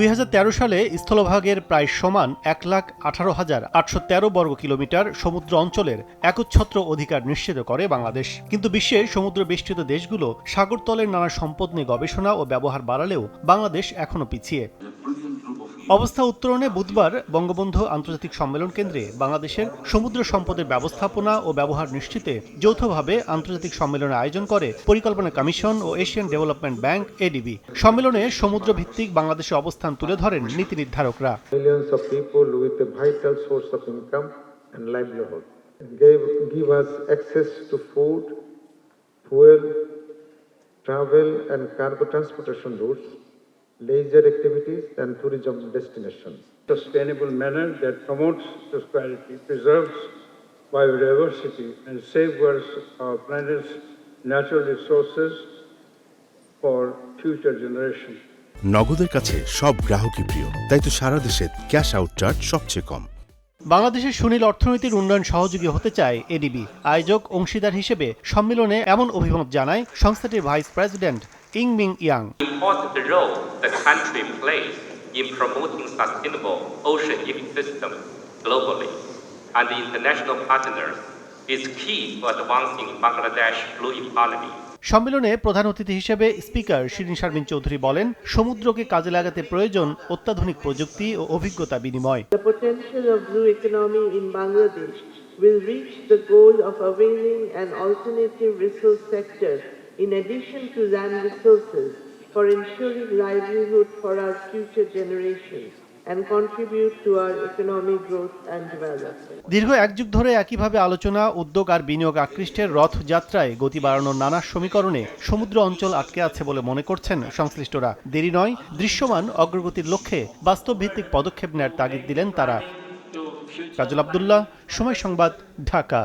দুই হাজার তেরো সালে স্থলভাগের প্রায় সমান এক লাখ আঠারো হাজার আটশো তেরো বর্গ কিলোমিটার সমুদ্র অঞ্চলের একচ্ছত্র অধিকার নিশ্চিত করে বাংলাদেশ। কিন্তু বিশ্বের সমুদ্র বেষ্টিত দেশগুলো সাগরতলের নানা সম্পদ নিয়ে গবেষণা ও ব্যবহার বাড়ালেও বাংলাদেশ এখনও পিছিয়ে। অবস্থা উত্তরণে বুধবার বঙ্গবন্ধু আন্তর্জাতিক সম্মেলন কেন্দ্রে বাংলাদেশের সমুদ্র সম্পদের ব্যবস্থাপনা ও ব্যবহার নিশ্চিতে যৌথভাবে আন্তর্জাতিক সম্মেলনের আয়োজন করে পরিকল্পনা কমিশন ও এশিয়ান ডেভেলপমেন্ট ব্যাংক এডিবি। সম্মেলনে সমুদ্র ভিত্তিক বাংলাদেশের অবস্থান তুলে ধরেন নীতি নির্ধারকরা। Travel and cargo transportation routes, leisure activities and tourism destinations. sustainable manner that promotes prosperity, preserves biodiversity, and safeguards our planet's natural resources for future generations. নগদের কাছে সব গ্রাহকই প্রিয় তাই তো সারা দেশে ক্যাশ আউট চার্জ সবচেয়ে কম বাংলাদেশের সুনীল অর্থনীতির উন্নয়ন সহযোগী হতে চায় এডিবি আয়োজক, অংশীদার হিসেবে সম্মেলনে এমন অভিমত জানায় সংস্থাটির vice president Ying Ming Yang. And the international is key to advancing Bangladesh blue economy. সম্মেলনে প্রধান অতিথি হিসেবে স্পিকার শিরিন শারমিন চৌধুরী বলেন সমুদ্রকে কাজে লাগাতে প্রয়োজন অত্যাধুনিক প্রযুক্তি ও অভিজ্ঞতা বিনিময় The potential of blue economy in Bangladesh will reach the goal of availing an alternative resource sector in addition to land resources for ensuring livelihood for our future generations and contribute to our economic growth and development. দীর্ঘ এক যুগ ধরে একইভাবে আলোচনা, উদ্যোগ আর বিনিয়োগ আকৃষ্টের রথযাত্রায় গতি বাড়ানোর নানা সমীকরণে সমুদ্র অঞ্চল আটকে আছে বলে মনে করছেন সংশ্লিষ্টরা। দেরি নয়, দৃশ্যমান অগ্রগতির লক্ষ্যে বাস্তব ভিত্তিক পদক্ষেপ নেয়ার তাগিদ দিলেন তারা। কাজল আবদুল্লাহ, সময় সংবাদ, ঢাকা।